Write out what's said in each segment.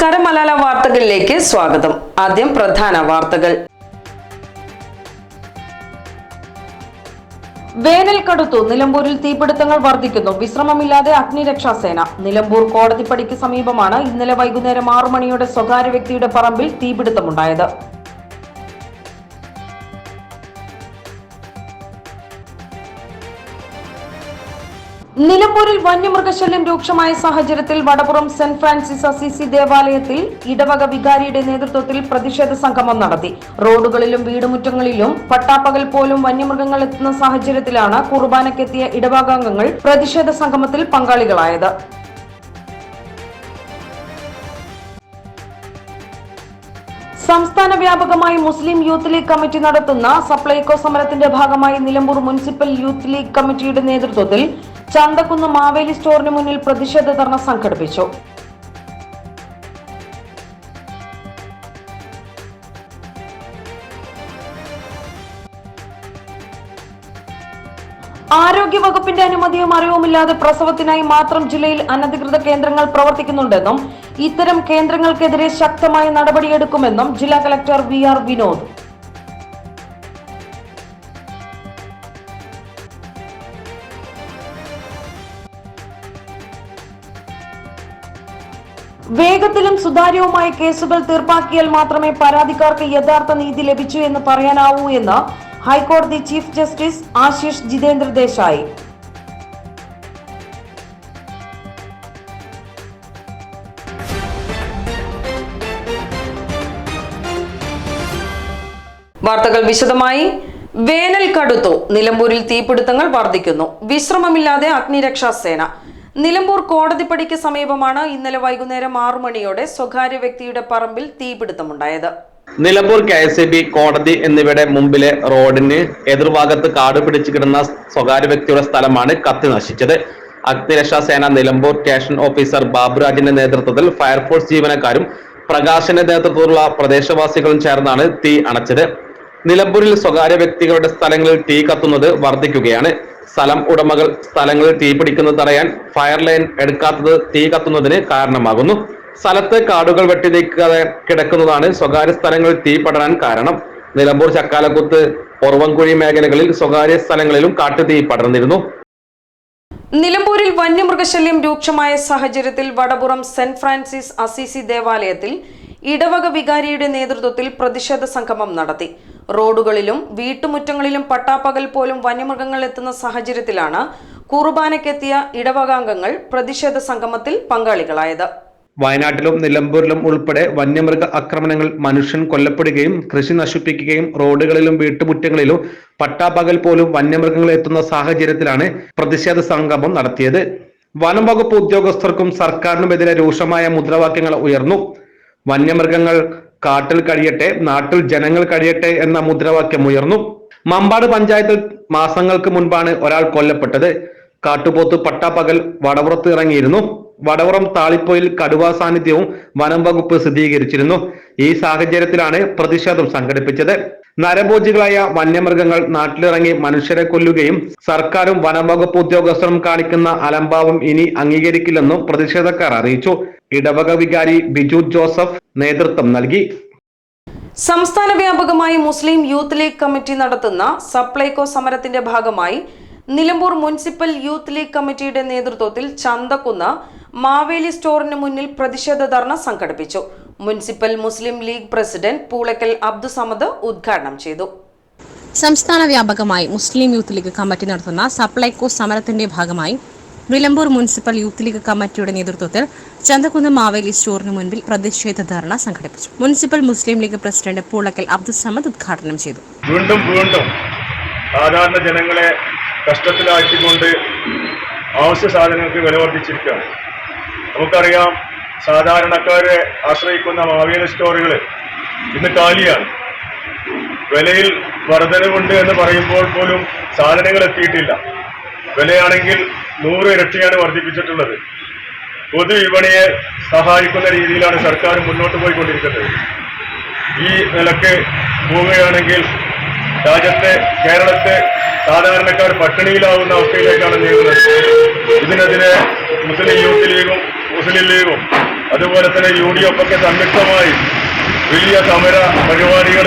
നമസ്കാരം മലയാള വാർത്തകളിലേക്ക് സ്വാഗതം. ആദ്യം പ്രധാന വാർത്തകൾ. വേനൽ കടുത്തു നിലമ്പൂരിൽ തീപിടുത്തങ്ങൾ വർദ്ധിക്കുന്നു. വിശ്രമമില്ലാതെ അഗ്നിരക്ഷാസേന നിലമ്പൂർ കോടതിപ്പടിക്ക് സമീപമാണ് ഇന്നലെ വൈകുന്നേരം ആറു മണിയോടെ സ്വകാര്യ വ്യക്തിയുടെ പറമ്പിൽ തീപിടുത്തമുണ്ടായത്. നിലമ്പൂരിൽ വന്യമൃഗശല്യം രൂക്ഷമായ സാഹചര്യത്തിൽ വടപുറം സെന്റ് ഫ്രാൻസിസ് അസീസി ദേവാലയത്തിൽ ഇടവക വികാരിയുടെ നേതൃത്വത്തിൽ പ്രതിഷേധ സംഗമം നടത്തി. റോഡുകളിലും വീടുമുറ്റങ്ങളിലും പട്ടാപ്പകൽ പോലും വന്യമൃഗങ്ങൾ എത്തുന്ന സാഹചര്യത്തിലാണ് കുർബാനക്കെത്തിയ ഇടവകാംഗങ്ങൾ പ്രതിഷേധ സംഗമത്തിൽ പങ്കാളികളായത്. സംസ്ഥാന വ്യാപകമായി മുസ്ലിം യൂത്ത് ലീഗ് കമ്മിറ്റി നടത്തുന്ന സപ്ലൈകോ സമരത്തിന്റെ ഭാഗമായി നിലമ്പൂർ മുനിസിപ്പൽ യൂത്ത് ലീഗ് കമ്മിറ്റിയുടെ നേതൃത്വത്തിൽ ചന്തക്കുന്ന് മാവേലി സ്റ്റോറിന് മുന്നിൽ പ്രതിഷേധ ധർണ സംഘടിപ്പിച്ചു. ആരോഗ്യവകുപ്പിന്റെ അനുമതിയും അറിവുമില്ലാതെ പ്രസവത്തിനായി മാത്രം ജില്ലയിൽ അനധികൃത കേന്ദ്രങ്ങൾ പ്രവർത്തിക്കുന്നുണ്ടെന്നും ഇത്തരം കേന്ദ്രങ്ങൾക്കെതിരെ ശക്തമായ നടപടിയെടുക്കുമെന്നും ജില്ലാ കലക്ടർ വി ആർ വിനോദ്. സുതാര്യവുമായ കേസുകൾ തീർപ്പാക്കിയാൽ മാത്രമേ പരാതിക്കാർക്ക് യഥാർത്ഥ നീതി ലഭിച്ചു എന്ന് പറയാനാവൂ എന്ന് ഹൈക്കോടതി ചീഫ് ജസ്റ്റിസ് ആശിഷ് ജിതേന്ദ്ര ദേശായി. വാർത്തകൾ വിശദമായി. വേനൽ കടുത്തു നിലമ്പൂരിൽ തീപിടുത്തങ്ങൾ വർദ്ധിക്കുന്നു. വിശ്രമമില്ലാതെ അഗ്നിരക്ഷാസേന. നിലമ്പൂർ കോടതിപ്പടിക്ക് സമീപമാണ് ഇന്നലെ വൈകുന്നേരം ആറു മണിയോടെ സ്വകാര്യ വ്യക്തിയുടെ പറമ്പിൽ തീപിടുത്തമുണ്ടായത്. നിലമ്പൂർ കെ എസ് ബി കോടതി എന്നിവയുടെ മുമ്പിലെ റോഡിന് എതിർഭാഗത്ത് കാട് പിടിച്ചു കിടന്ന സ്വകാര്യ വ്യക്തിയുടെ സ്ഥലമാണ് കത്തി നശിച്ചത്. അഗ്നിരക്ഷാ സേന നിലമ്പൂർ സ്റ്റേഷൻ ഓഫീസർ ബാബുരാജിന്റെ നേതൃത്വത്തിൽ ഫയർഫോഴ്സ് ജീവനക്കാരും പ്രകാശിന്റെ നേതൃത്വത്തിലുള്ള പ്രദേശവാസികളും ചേർന്നാണ് തീ അണച്ചത്. നിലമ്പൂരിൽ സ്വകാര്യ വ്യക്തികളുടെ സ്ഥലങ്ങളിൽ തീ കത്തുന്നത് വർദ്ധിക്കുകയാണ്. സ്ഥലം ഉടമകൾ സ്ഥലങ്ങളിൽ തീ പിടിക്കുന്നത് തടയാൻ ഫയർ ലൈൻ എടുക്കാത്തത് തീ കത്തുന്നതിന് കാരണമാകുന്നു. സ്ഥലത്ത് കാടുകൾ വെട്ടി നീക്കാതെ കിടക്കുന്നതാണ് സ്വകാര്യ സ്ഥലങ്ങളിൽ തീ പടരാൻ കാരണം. നിലമ്പൂർ ചക്കാലക്കുത്ത് ഒറവൻകുഴി മേഖലകളിൽ സ്വകാര്യ സ്ഥലങ്ങളിലും കാട്ടുതീ പടർന്നിരുന്നു. നിലമ്പൂരിൽ വന്യമൃഗശല്യം രൂക്ഷമായ സാഹചര്യത്തിൽ വടപുറം സെന്റ് ഫ്രാൻസിസ് അസീസി ദേവാലയത്തിൽ ഇടവക വികാരിയുടെ നേതൃത്വത്തിൽ പ്രതിഷേധ സംഗമം നടത്തി. റോഡുകളിലും വീട്ടുമുറ്റങ്ങളിലും പട്ടാപ്പകൽ പോലും വന്യമൃഗങ്ങൾ എത്തുന്ന സാഹചര്യത്തിലാണ് കുർബാനയ്ക്കെത്തിയ ഇടവകാംഗങ്ങൾ പ്രതിഷേധ സംഗമത്തിൽ പങ്കാളികളായത്. വയനാട്ടിലും നിലമ്പൂരിലും ഉൾപ്പെടെ വന്യമൃഗ ആക്രമണങ്ങൾ മനുഷ്യൻ കൊല്ലപ്പെടുകയും കൃഷി നശിപ്പിക്കുകയും റോഡുകളിലും വീട്ടുമുറ്റങ്ങളിലും പട്ടാപകൽ പോലും വന്യമൃഗങ്ങൾ എത്തുന്ന സാഹചര്യത്തിലാണ് പ്രതിഷേധ സംഗമം നടത്തിയത്. വനം വകുപ്പ് ഉദ്യോഗസ്ഥർക്കും സർക്കാരിനുമെതിരെ രൂക്ഷമായ മുദ്രാവാക്യങ്ങൾ ഉയർന്നു. വന്യമൃഗങ്ങൾ കാട്ടിൽ കഴിയട്ടെ നാട്ടിൽ ജനങ്ങൾ കഴിയട്ടെ എന്ന മുദ്രാവാക്യം ഉയർന്നു. മമ്പാട് പഞ്ചായത്തിൽ മാസങ്ങൾക്ക് മുൻപാണ് ഒരാൾ കൊല്ലപ്പെട്ടത്. കാട്ടുപോത്ത് പട്ടാപ്പകൽ വടപുറത്ത് ഇറങ്ങിയിരുന്നു. വടവറം താളിപ്പോയിൽ കടുവാ സാന്നിധ്യവും വനം വകുപ്പ് സ്ഥിരീകരിച്ചിരുന്നു. ഈ സാഹചര്യത്തിലാണ് പ്രതിഷേധം സംഘടിപ്പിച്ചത്. നരഭോജികളായ വന്യമൃഗങ്ങൾ നാട്ടിലിറങ്ങി മനുഷ്യരെ കൊല്ലുകയും സർക്കാരും വനം വകുപ്പ് ഉദ്യോഗസ്ഥരും കാണിക്കുന്ന അലംഭാവം ഇനി അംഗീകരിക്കില്ലെന്നും പ്രതിഷേധക്കാർ അറിയിച്ചു. ഇടവക വികാരി ബിജു ജോസഫ് നേതൃത്വം നൽകി. സംസ്ഥാന വ്യാപകമായി മുസ്ലിം യൂത്ത് ലീഗ് കമ്മിറ്റി നടത്തുന്ന സപ്ലൈകോ സമരത്തിന്റെ ഭാഗമായി നിലമ്പൂർ മുനിസിപ്പൽ യൂത്ത് ലീഗ് കമ്മിറ്റിയുടെ നേതൃത്വത്തിൽ ചന്തക്കുന്ന് മാവേലി സ്റ്റോറിന് മുന്നിൽ പ്രതിഷേധ ധർണ സംഘടിപ്പിച്ചു. മുനിസിപ്പൽ മുസ്ലിം ലീഗ് പ്രസിഡന്റ് പൂളക്കൽ അബ്ദുസമദ് ഉദ്ഘാടനം ചെയ്തു. സംസ്ഥാന വ്യാപകമായി മുസ്ലിം യൂത്ത് ലീഗ് കമ്മിറ്റി നടത്തുന്ന സപ്ലൈകോ സമരത്തിന്റെ ഭാഗമായി നിലമ്പൂർ മുനിസിപ്പൽ യൂത്ത് ലീഗ് കമ്മിറ്റിയുടെ നേതൃത്വത്തിൽ ചന്തക്കുന്ന് മാവേലി സ്റ്റോറിന് മുൻപിൽ പ്രതിഷേധ ധർണ സംഘടിപ്പിച്ചു. മുനിസിപ്പൽ മുസ്ലിം ലീഗ് പ്രസിഡന്റ് പൂളക്കൽ അബ്ദുസമദ് ഉദ്ഘാടനം ചെയ്തു. വീണ്ടും വീണ്ടും സാധാരണ ജനങ്ങളെ കഷ്ടത്തിലാക്കിക്കൊണ്ട് ആവശ്യ സാധനങ്ങൾക്ക് വില വർദ്ധിച്ചിരിക്കുകയാണ്. നമുക്കറിയാം സാധാരണക്കാരെ ആശ്രയിക്കുന്ന മാവേലി സ്റ്റോറുകൾ ഇന്ന് കാലിയാണ്. വിലയിൽ വർധനവുണ്ട് എന്ന് പറയുമ്പോൾ പോലും സാധനങ്ങൾ എത്തിയിട്ടില്ല. വിലയാണെങ്കിൽ നൂറ് ഇരട്ടിയാണ് വർദ്ധിപ്പിച്ചിട്ടുള്ളത്. പൊതുവിപണിയെ സഹായിക്കുന്ന രീതിയിലാണ് സർക്കാർ മുന്നോട്ട് പോയിക്കൊണ്ടിരിക്കുന്നത്. ഈ നിലയ്ക്ക് പോവുകയാണെങ്കിൽ രാജ്യത്തെ കേരളത്തെ സാധാരണക്കാർ പട്ടിണിയിലാവുന്ന അവസ്ഥയിലേക്കാണ് നീങ്ങുന്നത്. ഇതിനെതിരെ മുസ്ലിം യൂത്ത് ലീഗും മുസ്ലിം ലീഗും അതുപോലെ തന്നെ യു ഡി എഫ് ഒക്കെ സംയുക്തമായി വലിയ സമര പരിപാടികൾ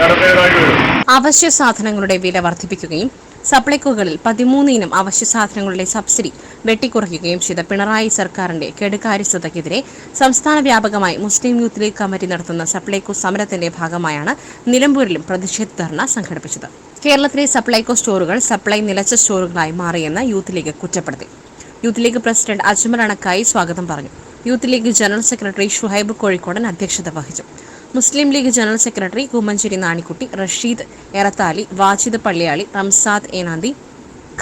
നടത്തേണ്ടതായി വരും. അവശ്യ സാധനങ്ങളുടെ വില വർദ്ധിപ്പിക്കുകയും സപ്ലൈകോകളിൽ പതിമൂന്ന് ഇനം അവശ്യ സാധനങ്ങളുടെ സബ്സിഡി വെട്ടിക്കുറയ്ക്കുകയും ചെയ്ത പിണറായി സർക്കാരിന്റെ കെടുകാര്യസ്ഥതയ്ക്കെതിരെ സംസ്ഥാന വ്യാപകമായി മുസ്ലിം യൂത്ത് ലീഗ് കമ്മിറ്റി നടത്തുന്ന സപ്ലൈകോ സമരത്തിന്റെ ഭാഗമായാണ് നിലമ്പൂരിലും പ്രതിഷേധ ധർണ സംഘടിപ്പിച്ചത്. കേരളത്തിലെ സപ്ലൈകോ സ്റ്റോറുകൾ സപ്ലൈ നിലച്ച സ്റ്റോറുകളായി മാറിയെന്ന് യൂത്ത് ലീഗ് കുറ്റപ്പെടുത്തി. യൂത്ത് ലീഗ് പ്രസിഡന്റ് അജ്മൽ അണക്കായി സ്വാഗതം പറഞ്ഞു. യൂത്ത് ലീഗ് ജനറൽ സെക്രട്ടറി ഷുഹൈബ് കോഴിക്കോടൻ അധ്യക്ഷത വഹിച്ചു. മുസ്ലിം ലീഗ് ജനറൽ സെക്രട്ടറി കുമ്മഞ്ചേരി നാണിക്കുട്ടി റഷീദ് എറത്താലി വാജിദ് പള്ളിയാളി റംസാദ് ഏനാന്തി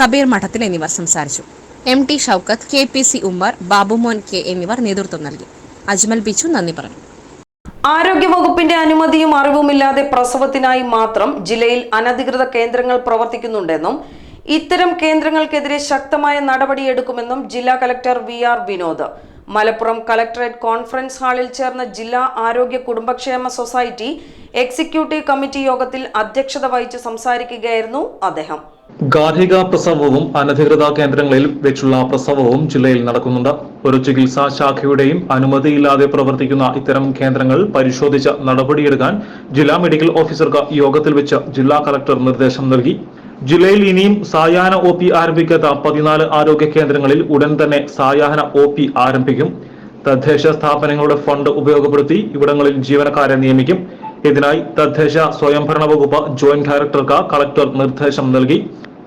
കബീർ മഠത്തിൽ എന്നിവർ സംസാരിച്ചു. M T Shoukath K P C Ummer Babumon K എന്നിവർ നേതൃത്വം നൽകി. അജ്മൽ ബിച്ചു നന്ദി പറഞ്ഞു. ആരോഗ്യവകുപ്പിന്റെ അനുമതിയും അറിവുമില്ലാതെ പ്രസവത്തിനായി മാത്രം ജില്ലയിൽ അനധികൃത കേന്ദ്രങ്ങൾ പ്രവർത്തിക്കുന്നുണ്ടെന്നും ഇത്തരം കേന്ദ്രങ്ങൾക്കെതിരെ ശക്തമായ നടപടിയെടുക്കുമെന്നും ജില്ലാ collector V R Vinod. Malappuram collectorate conference ഹാളിൽ ചേർന്ന ജില്ലാ ആരോഗ്യ കുടുംബക്ഷേമ സൊസൈറ്റി എക്സിക്യൂട്ടീവ് കമ്മിറ്റി യോഗത്തിൽ അധ്യക്ഷത വഹിച്ച് സംസാരിക്കുകയായിരുന്നു അദ്ദേഹം. ഗാർഹിക പ്രസവവും അനധികൃത കേന്ദ്രങ്ങളിൽ വെച്ചുള്ള പ്രസവവും ജില്ലയിൽ നടക്കുന്നുണ്ട്. ഒരു ചികിത്സാ ശാഖയുടെയും അനുമതിയില്ലാതെ പ്രവർത്തിക്കുന്ന ഇത്തരം കേന്ദ്രങ്ങൾ പരിശോധിച്ച് നടപടിയെടുക്കാൻ ജില്ലാ മെഡിക്കൽ ഓഫീസർക്ക് യോഗത്തിൽ വെച്ച് ജില്ലാ കലക്ടർ നിർദ്ദേശം നൽകി. ജില്ലയിൽ ഇനിയും സായാഹ്ന ഒ പി ആരംഭിക്കാത്ത പതിനാല് ആരോഗ്യ കേന്ദ്രങ്ങളിൽ ഉടൻ തന്നെ സായാഹ്ന ഒ പി ആരംഭിക്കും. തദ്ദേശ സ്ഥാപനങ്ങളുടെ ഫണ്ട് ഉപയോഗപ്പെടുത്തി ഇവിടങ്ങളിൽ ജീവനക്കാരെ നിയമിക്കും. ഇതിനായി തദ്ദേശ സ്വയംഭരണ വകുപ്പ് ജോയിന്റ് ഡയറക്ടർക്ക് കളക്ടർ നിർദ്ദേശം നൽകി.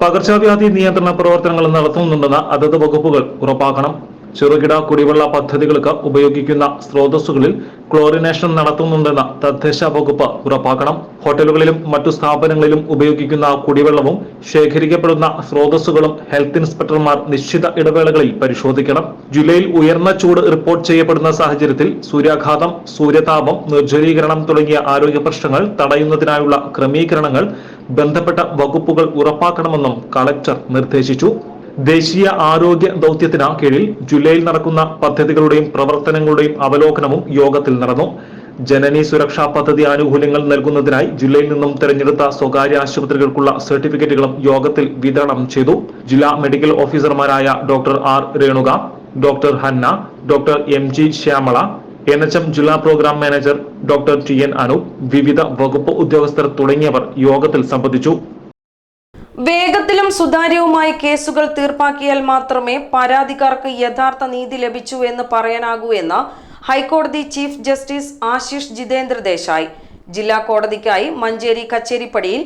പകർച്ചവ്യാധി നിയന്ത്രണ പ്രവർത്തനങ്ങൾ നടത്തുന്നുണ്ടെന്ന് അതത് വകുപ്പുകൾ ഉറപ്പാക്കണം. ചെറുകിട കുടിവെള്ള പദ്ധതികൾക്ക് ഉപയോഗിക്കുന്ന സ്രോതസ്സുകളിൽ ക്ലോറിനേഷൻ നടത്തുന്നുണ്ടെന്ന് തദ്ദേശ വകുപ്പ് ഉറപ്പാക്കണം. ഹോട്ടലുകളിലും മറ്റു സ്ഥാപനങ്ങളിലും ഉപയോഗിക്കുന്ന കുടിവെള്ളവും ശേഖരിക്കപ്പെടുന്ന സ്രോതസ്സുകളും ഹെൽത്ത് ഇൻസ്പെക്ടർമാർ നിശ്ചിത ഇടവേളകളിൽ പരിശോധിക്കണം. ജില്ലയിൽ ഉയർന്ന ചൂട് റിപ്പോർട്ട് ചെയ്യപ്പെടുന്ന സാഹചര്യത്തിൽ സൂര്യാഘാതം സൂര്യതാപം നിർജലീകരണം തുടങ്ങിയ ആരോഗ്യ പ്രശ്നങ്ങൾ തടയുന്നതിനായുള്ള ക്രമീകരണങ്ങൾ ബന്ധപ്പെട്ട വകുപ്പുകൾ ഉറപ്പാക്കണമെന്നും കളക്ടർ നിർദ്ദേശിച്ചു. ദേശീയ ആരോഗ്യ ദൗത്യത്തിന് കീഴിൽ ജില്ലയിൽ നടക്കുന്ന പദ്ധതികളുടെയും പ്രവർത്തനങ്ങളുടെയും അവലോകനവും യോഗത്തിൽ നടന്നു. ജനനി സുരക്ഷാ പദ്ധതി ആനുകൂല്യങ്ങൾ നൽകുന്നതിനായി ജില്ലയിൽ നിന്നും തെരഞ്ഞെടുത്ത സ്വകാര്യ ആശുപത്രികൾക്കുള്ള സർട്ടിഫിക്കറ്റുകളും യോഗത്തിൽ വിതരണം ചെയ്തു. ജില്ലാ മെഡിക്കൽ ഓഫീസർമാരായ doctor R Renuka doctor Hanna doctor M G Shyamala N H M ജില്ലാ program manager doctor T N Anoop വിവിധ വകുപ്പ് ഉദ്യോഗസ്ഥർ തുടങ്ങിയവർ യോഗത്തിൽ സംബന്ധിച്ചു. വേഗത്തിലും സുതാര്യവുമായി കേസുകൾ തീർപ്പാക്കിയാൽ മാത്രമേ പരാതിക്കാർക്ക് യഥാർത്ഥ നീതി ലഭിച്ചു എന്ന് പറയാനാകൂ എന്ന് ഹൈക്കോടതി ചീഫ് ജസ്റ്റിസ് ആശിഷ് ജിതേന്ദ്ര ദേശായി ജില്ലാ കോടതിക്കായി മഞ്ചേരി കച്ചേരിപ്പടിയിൽ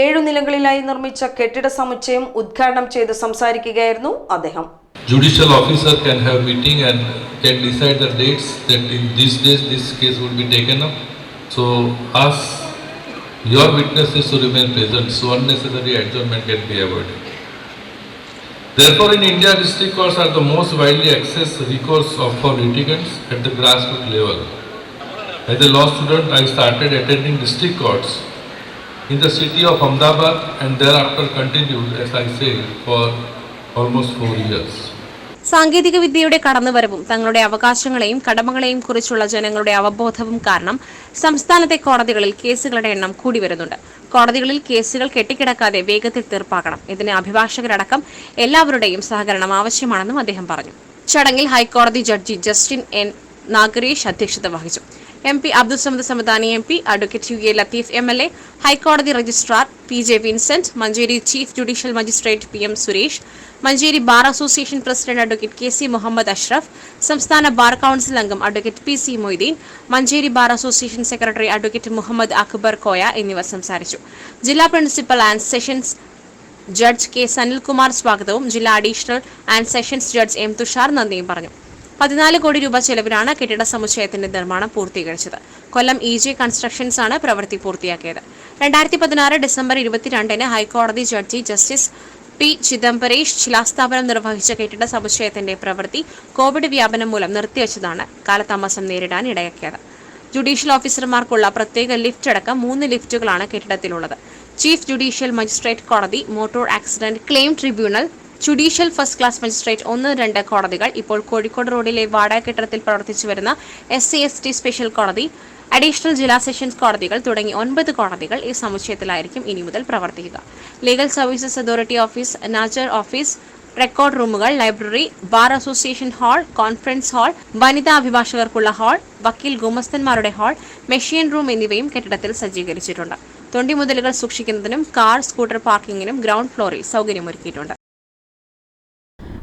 ഏഴു നിലകളിലായി നിർമ്മിച്ച കെട്ടിട സമുച്ചയം ഉദ്ഘാടനം ചെയ്ത് സംസാരിക്കുകയായിരുന്നു അദ്ദേഹം judicial officer can have meeting and can decide the dates that in these days this case would be taken up. So ask your witnesses to remain present, so unnecessary adjournment can be avoided. Therefore, in India, district courts are the most widely accessed recourse of for litigants at the grassroots level. As a law student, I started attending district courts in the city of Ahmedabad and thereafter continued, as I say, for almost four years. സാങ്കേതിക വിദ്യയുടെ കടന്നുവരവും തങ്ങളുടെ അവകാശങ്ങളെയും കടമകളെയും കുറിച്ചുള്ള ജനങ്ങളുടെ അവബോധവും കാരണം സംസ്ഥാനത്തെ കോടതികളിൽ കേസുകളുടെ എണ്ണം കൂടി വരുന്നുണ്ട് കോടതികളിൽ കേസുകൾ കെട്ടിക്കിടക്കാതെ വേഗത്തിൽ തീർപ്പാക്കണം. ഇതിന് അഭിഭാഷകരടക്കം എല്ലാവരുടെയും സഹകരണം ആവശ്യമാണെന്നും അദ്ദേഹം പറഞ്ഞു. ചടങ്ങിൽ ഹൈക്കോടതി ജഡ്ജി ജസ്റ്റിൻ എൻ. നാഗരേഷ് അധ്യക്ഷത വഹിച്ചു. M. P. Abdul Samad Samadani M. P. Advocate U. A. Latheef M. L. A ഹൈക്കോടതി registrar P. J. Vincent Manjeri chief judicial magistrate P. M. Suresh Manjeri bar association president advocate K C Muhammad Ashraf സംസ്ഥാന bar council അംഗം advocate P C Moideen Manjeri bar association secretary advocate Muhammad Akbar Koya എന്നിവർ സംസാരിച്ചു. ജില്ലാ principal and sessions judge K Sanilkumar സ്വാഗതവും. ജില്ലാ additional and sessions judge M Thushar നന്ദിയും പറഞ്ഞു. പതിനാല് കോടി രൂപ ചെലവിലാണ് കെട്ടിട സമുച്ചയത്തിന്റെ നിർമ്മാണം പൂർത്തീകരിച്ചത്. കൊല്ലം ഇ ജെ കൺസ്ട്രക്ഷൻസ് ആണ് പ്രവൃത്തി പൂർത്തിയാക്കിയത്. രണ്ടായിരത്തി പതിനാറ് ഡിസംബർ ഇരുപത്തിരണ്ടിന് ഹൈക്കോടതി ജഡ്ജി ജസ്റ്റിസ് പി. ചിദംബരേഷ് ശിലാസ്ഥാപനം നിർവഹിച്ച കെട്ടിട സമുച്ചയത്തിന്റെ പ്രവൃത്തി കോവിഡ് വ്യാപനം മൂലം നിർത്തിവച്ചതാണ് കാലതാമസം നേരിടാൻ ഇടയാക്കിയത്. ജുഡീഷ്യൽ ഓഫീസർമാർക്കുള്ള പ്രത്യേക ലിഫ്റ്റ് അടക്കം മൂന്ന് ലിഫ്റ്റുകളാണ് കെട്ടിടത്തിലുള്ളത്. ചീഫ് ജുഡീഷ്യൽ മജിസ്ട്രേറ്റ് കോടതി motor accident claim tribunal judicial first class magistrate ഒന്ന് രണ്ട് കോടതികൾ ഇപ്പോൾ കോഴിക്കോട് റോഡിലെ വാടക കെട്ടിടത്തിൽ പ്രവർത്തിച്ചു വരുന്ന S C S T special കോടതി അഡീഷണൽ ജില്ലാ സെഷൻസ് കോടതികൾ തുടങ്ങി ഒൻപത് കോടതികൾ ഈ സമുച്ചയത്തിലായിരിക്കും ഇനി മുതൽ പ്രവർത്തിക്കുക. ലീഗൽ സർവീസസ് അതോറിറ്റി ഓഫീസ് നാജർ ഓഫീസ് റെക്കോർഡ് റൂമുകൾ library bar association hall conference hall വനിതാ അഭിഭാഷകർക്കുള്ള ഹാൾ വക്കീൽ ഗുമസ്തന്മാരുടെ ഹാൾ മെഷീൻ റൂം എന്നിവയും കെട്ടിടത്തിൽ സജ്ജീകരിച്ചിട്ടുണ്ട്. തൊണ്ടിമുതലുകൾ സൂക്ഷിക്കുന്നതിനും കാർ സ്കൂട്ടർ പാർക്കിങ്ങിനും ഗ്രൗണ്ട് ഫ്ലോറിൽ സൗകര്യമൊരുക്കിയിട്ടുണ്ട്.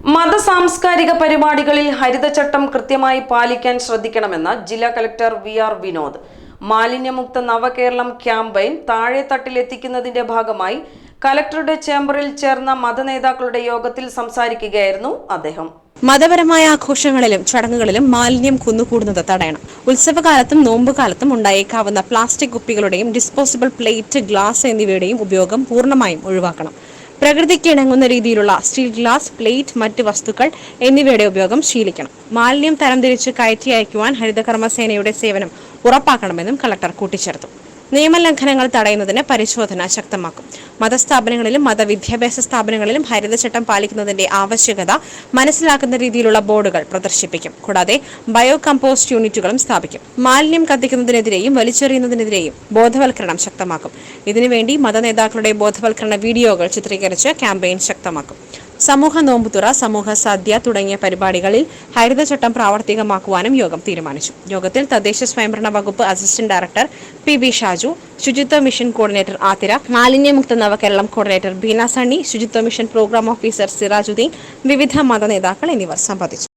മത സാംസ്കാരിക പരിപാടികളിൽ ഹരിതചട്ടം കൃത്യമായി പാലിക്കാൻ ശ്രദ്ധിക്കണമെന്ന് ജില്ലാ കലക്ടർ വി ആർ വിനോദ്. മാലിന്യമുക്ത നവകേരളം ക്യാമ്പയിൻ താഴെത്തട്ടിലെത്തിക്കുന്നതിന്റെ ഭാഗമായി കലക്ടറുടെ ചേംബറിൽ ചേർന്ന മതനേതാക്കളുടെ യോഗത്തിൽ സംസാരിക്കുകയായിരുന്നു അദ്ദേഹം. മതപരമായ ആഘോഷങ്ങളിലും ചടങ്ങുകളിലും മാലിന്യം കുന്നുകൂടുന്നത് തടയണം. ഉത്സവകാലത്തും നോമ്പുകാലത്തും ഉണ്ടായേക്കാവുന്ന പ്ലാസ്റ്റിക് കുപ്പികളുടെയും ഡിസ്പോസിബിൾ പ്ലേറ്റ് ഗ്ലാസ് എന്നിവയുടെയും ഉപയോഗം പൂർണമായും ഒഴിവാക്കണം. പ്രകൃതിക്ക് ഇണങ്ങുന്ന രീതിയിലുള്ള സ്റ്റീൽ ഗ്ലാസ് പ്ലേറ്റ് മറ്റ് വസ്തുക്കൾ എന്നിവയുടെ ഉപയോഗം ശീലിക്കണം. മാലിന്യം തരംതിരിച്ച് കയറ്റി അയക്കുവാൻ ഹരിതകർമ്മസേനയുടെ സേവനം ഉറപ്പാക്കണമെന്നും കളക്ടർ കൂട്ടിച്ചേർത്തു. നിയമലംഘനങ്ങൾ തടയുന്നതിന് പരിശോധന ശക്തമാക്കും. മതസ്ഥാപനങ്ങളിലും മതവിദ്യാഭ്യാസ സ്ഥാപനങ്ങളിലും ഹരിതചട്ടം പാലിക്കുന്നതിന്റെ ആവശ്യകത മനസ്സിലാക്കുന്ന രീതിയിലുള്ള ബോർഡുകൾ പ്രദർശിപ്പിക്കും. കൂടാതെ ബയോ കമ്പോസ്റ്റ് യൂണിറ്റുകളും സ്ഥാപിക്കും. മാലിന്യം കത്തിക്കുന്നതിനെതിരെയും വലിച്ചെറിയുന്നതിനെതിരെയും ബോധവൽക്കരണം ശക്തമാക്കും. ഇതിനുവേണ്ടി മതനേതാക്കളുടെ ബോധവൽക്കരണ വീഡിയോകൾ ചിത്രീകരിച്ച് ക്യാമ്പയിൻ ശക്തമാക്കും. സമൂഹ നോമ്പുതുറ സമൂഹ സദ്യ തുടങ്ങിയ പരിപാടികളിൽ ഹരിതചട്ടം പ്രാവർത്തികമാക്കുവാനും യോഗം തീരുമാനിച്ചു. യോഗത്തിൽ തദ്ദേശ സ്വയംഭരണ വകുപ്പ് assistant director P B Shaju ശുചിത്വ മിഷൻ കോർഡിനേറ്റർ ആതിര മാലിന്യമുക്ത നവകേരളം കോർഡിനേറ്റർ ബീന സണ്ണി ശുചിത്വ മിഷൻ പ്രോഗ്രാം ഓഫീസർ സിറാജുദ്ദീൻ വിവിധ മത നേതാക്കൾ എന്നിവർ സംബന്ധിച്ചു.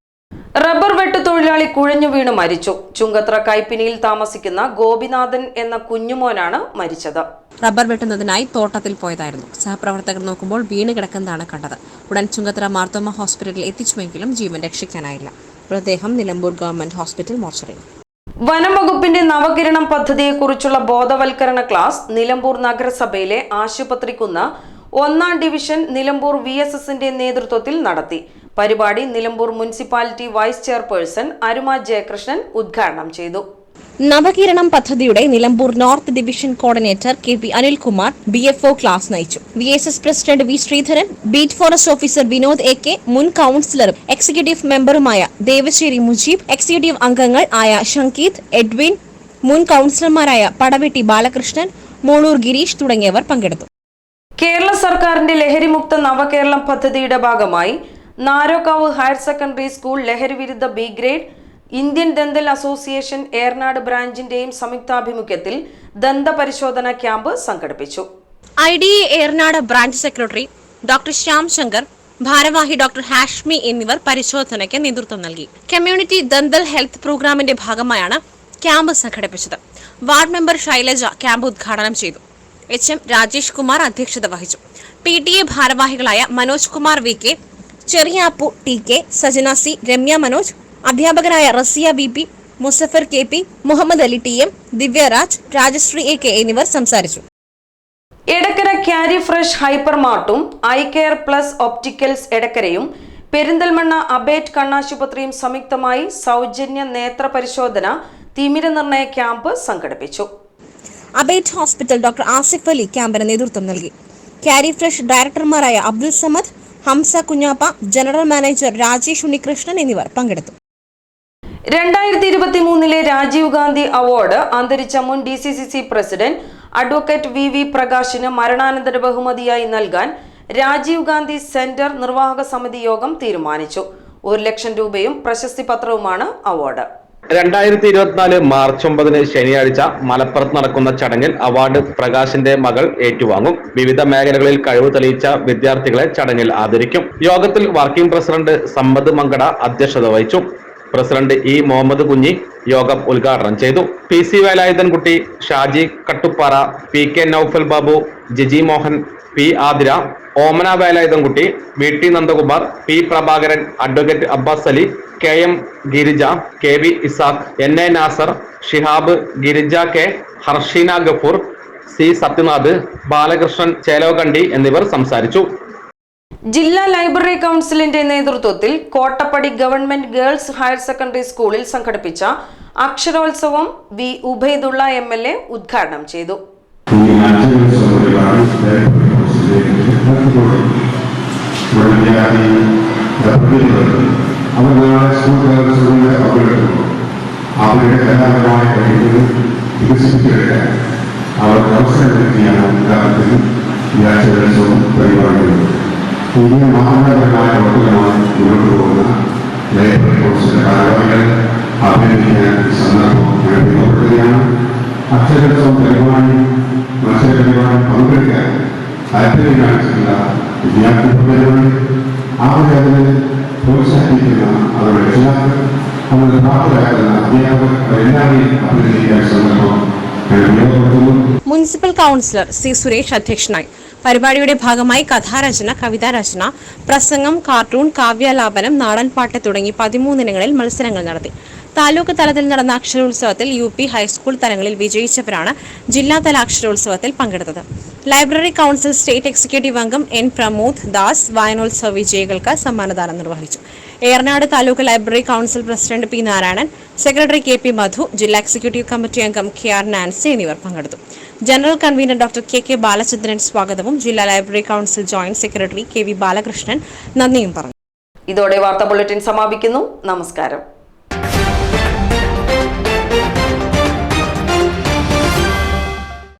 റബ്ബർ വെട്ടുതൊഴിലാളി കുഴഞ്ഞു വീണ് മരിച്ചു. ചുങ്കത്ര കൈപ്പിനിയിൽ താമസിക്കുന്ന ഗോപിനാഥൻ എന്ന കുഞ്ഞുമോനാണ് മരിച്ചത്. റബ്ബർ വെട്ടുന്നതിനായി തോട്ടത്തിൽ പോയതായിരുന്നു. സഹപ്രവർത്തകർ നോക്കുമ്പോൾ വീണ് കിടക്കുന്നതാണ് കണ്ടത്. ഉടൻ ചുങ്കത്തറ മാർത്തോമ ഹോസ്പിറ്റലിൽ എത്തിച്ചുവെങ്കിലും ജീവൻ രക്ഷിക്കാനായില്ല. മൃതദേഹം നിലമ്പൂർ ഗവൺമെന്റ് ഹോസ്പിറ്റൽ മോർച്ചറിയിൽ. വനം വകുപ്പിന്റെ നവകിരണം പദ്ധതിയെക്കുറിച്ചുള്ള ബോധവൽക്കരണ ക്ലാസ് നിലമ്പൂർ നഗരസഭയിലെ ആശുപത്രിക്കുന്ന് ഒന്നാം ഡിവിഷൻ നിലമ്പൂർ വി എസ് എസിന്റെ നേതൃത്വത്തിൽ നടത്തി. പരിപാടി നിലമ്പൂർ മുനിസിപ്പാലിറ്റി വൈസ് ചെയർപേഴ്സൺ അരുമ ജയകൃഷ്ണൻ ഉദ്ഘാടനം ചെയ്തു. നവകിരണം പദ്ധതിയുടെ Nilambur north division coordinator K P Anilkumar B F O class നയിച്ചു. V S S president V Sreedharan beat forest officer Vinod A K മുൻ കൌൺസിലറും എക്സിക്യൂട്ടീവ് മെമ്പറുമായ ദേവശ്ശേരി മുജീബ് എക്സിക്യൂട്ടീവ് അംഗങ്ങൾ ആയ ഷങ്കീത് എഡ്വിൻ മുൻ കൌൺസിലർമാരായ പടവെട്ടി ബാലകൃഷ്ണൻ മോളൂർ ഗിരീഷ് തുടങ്ങിയവർ പങ്കെടുത്തു. കേരള സർക്കാരിന്റെ ലഹരിമുക്ത നവകേരളം പദ്ധതിയുടെ ഭാഗമായി നാരോക്കാവ് ഹയർ സെക്കൻഡറി സ്കൂൾ ലഹരി വിരുദ്ധ B grade Indian dental association Ernad ബ്രാഞ്ചിന്റെയും സംയുക്താഭിമുഖ്യത്തിൽ ദന്തപരിശോധന ക്യാമ്പ് സംഘടിപ്പിച്ചു. I D Ernad branch secretary doctor Shyam Shankar ഭാരവാഹി ഡോക്ടർ ഹാഷ്മി എന്നിവർ പരിശോധനയ്ക്ക് നേതൃത്വം നൽകി. കമ്മ്യൂണിറ്റി ദന്തൽ ഹെൽത്ത് പ്രോഗ്രാമിന്റെ ഭാഗമായാണ് ക്യാമ്പ് സംഘടിപ്പിച്ചത്. വാർഡ് മെമ്പർ ശൈലജ ക്യാമ്പ് ഉദ്ഘാടനം ചെയ്തു. എച്ച് എം രാജേഷ് കുമാർ അധ്യക്ഷത വഹിച്ചു. പി ടി എ ഭാരവാഹികളായ Manoj Kumar V K Cheriyappu T K Sajana C Ramya Manoj അധ്യാപകരായ Raziya B P Muzaffar K P Muhammad Ali T M Divyaraj Rajasree A K എന്നിവർ സംസാരിച്ചു. Edakkara carry fresh hyper മാർട്ടും eye care plus opticals എടക്കരയും Perinthalmanna Abate കണ്ണാശുപത്രിയും സംയുക്തമായി സൗജന്യ നേത്ര പരിശോധന തിമിര നിർണയ ക്യാമ്പ് സംഘടിപ്പിച്ചു. Abate hospital doctor Asif Ali ക്യാമ്പിന് നേതൃത്വം നൽകി. ക്യാരി ഫ്രഷ് ഡയറക്ടർമാരായ അബ്ദുൽ സമദ് ഹംസ കുഞ്ഞാപ്പ ജനറൽ മാനേജർ രാജേഷ് ഉണ്ണികൃഷ്ണൻ എന്നിവർ പങ്കെടുത്തു. രണ്ടായിരത്തി ഇരുപത്തി മൂന്നിലെ രാജീവ് ഗാന്ധി അവാർഡ് അന്തരിച്ച മുൻ D C C C president advocate V V പ്രകാശിന് മരണാനന്തര ബഹുമതിയായി നൽകാൻ രാജീവ് ഗാന്ധി സെന്റർ നിർവാഹക സമിതി യോഗം തീരുമാനിച്ചു. ഒരു ലക്ഷം രൂപയും പ്രശസ്തി പത്രവുമാണ് അവാർഡ്. രണ്ടായിരത്തി ഇരുപത്തിനാല് മാർച്ച് ഒമ്പതിന് ശനിയാഴ്ച മലപ്പുറത്ത് നടക്കുന്ന ചടങ്ങിൽ അവാർഡ് പ്രകാശിന്റെ മകൾ ഏറ്റുവാങ്ങും. വിവിധ മേഖലകളിൽ കഴിവ് തെളിയിച്ച വിദ്യാർത്ഥികളെ ചടങ്ങിൽ ആദരിക്കും. യോഗത്തിൽ വർക്കിംഗ് പ്രസിഡന്റ് സമ്പത് മങ്കട അധ്യക്ഷത വഹിച്ചു. പ്രസിഡന്റ് ഇ മുഹമ്മദ് കുഞ്ഞി യോഗം ഉദ്ഘാടനം ചെയ്തു. P C Velayudhankutty Shaji Kattuppara P K Noufal Babu Jiji Mohan P Athira Omana Velayudhankutty V T Nandakumar P Prabhakaran advocate Abbas Ali K M Girija K V Ishaq N A Nasar Shihab Girija K Harsheena Gafoor C Sathyanath Balakrishnan Chelavakandi എന്നിവർ സംസാരിച്ചു. ജില്ലാ library കൗൺസിലിന്റെ നേതൃത്വത്തിൽ Kottappadi government girls higher secondary സ്കൂളിൽ സംഘടിപ്പിച്ച അക്ഷരോത്സവം V Ubaidulla M L A ഉദ്ഘാടനം ചെയ്തു. അവർ അവരുടെ കലാപരമായ കഴിവുകൾ വികസിപ്പിച്ചെടുക്കാൻ അവർക്ക് അവസരം കിട്ടിയാണ് ഉദാഹരണത്തിൽ ഈ ആഴ്ചോത്സവം പരിപാടികൾ ഇങ്ങനെ മാതൃകാപരമായ പ്രവർത്തനമാണ് മുന്നോട്ട് പോകുന്ന ലൈബ്രറി ഫോഴ്സിന്റെ ഭാരവാഹികളെ അഭിനന്ദിക്കാൻ സന്ദർഭം ഞാൻ ഉപയോഗപ്പെടുത്തുകയാണ് അച്ചടക്കം പരിപാടി മത്സര പരിപാടി പങ്കെടുക്കാൻ താല്പര്യം കാണിച്ചിട്ടുള്ള വിദ്യാർത്ഥി പരിപാടി അവരെ അതിനെ പ്രോത്സാഹിപ്പിക്കുന്ന അവരുടെ രക്ഷിതാക്കൾ അവരുടെ പ്രാപ്തരാക്കുന്ന അധ്യാപകർ എല്ലാവരെയും അഭിനന്ദിക്കാൻ സന്ദർഭം മുനിസിപ്പൽ കൗൺസിലർ സി സുരേഷ് അധ്യക്ഷനായി പരിപാടിയുടെ ഭാഗമായി കഥാരചന കവിതാരചന പ്രസംഗം കാർട്ടൂൺ കാവ്യാലാപനം നാടൻപാട്ട് തുടങ്ങി പതിമൂന്നിനങ്ങളിൽ മത്സരങ്ങൾ നടത്തി. താലൂക്ക് തലത്തിൽ നടന്ന അക്ഷരോത്സവത്തിൽ യു പി ഹൈസ്കൂൾ തലങ്ങളിൽ വിജയിച്ചവരാണ് ജില്ലാതല അക്ഷരോത്സവത്തിൽ പങ്കെടുത്തത്. ലൈബ്രറി കൗൺസിൽ സ്റ്റേറ്റ് എക്സിക്യൂട്ടീവ് അംഗം എൻ പ്രമോദ് ദാസ് വായനോത്സവ വിജയികൾക്ക് സമ്മാനദാനം നിർവഹിച്ചു. Eranad taluk library council president P Narayanan secretary K P Madhu ജില്ലാ എക്സിക്യൂട്ടീവ് കമ്മിറ്റി അംഗം കെ ആർ നാൻസി എന്നിവർ പങ്കെടുത്തു. General convener doctor K K Balachandran സ്വാഗതവും ജില്ലാ library council joint secretary K V Balakrishnan നന്ദിയും പറഞ്ഞു. ഇതോടെ വാർത്താ ബുള്ളറ്റിൻ സമാപിക്കുന്നു. നമസ്കാരം.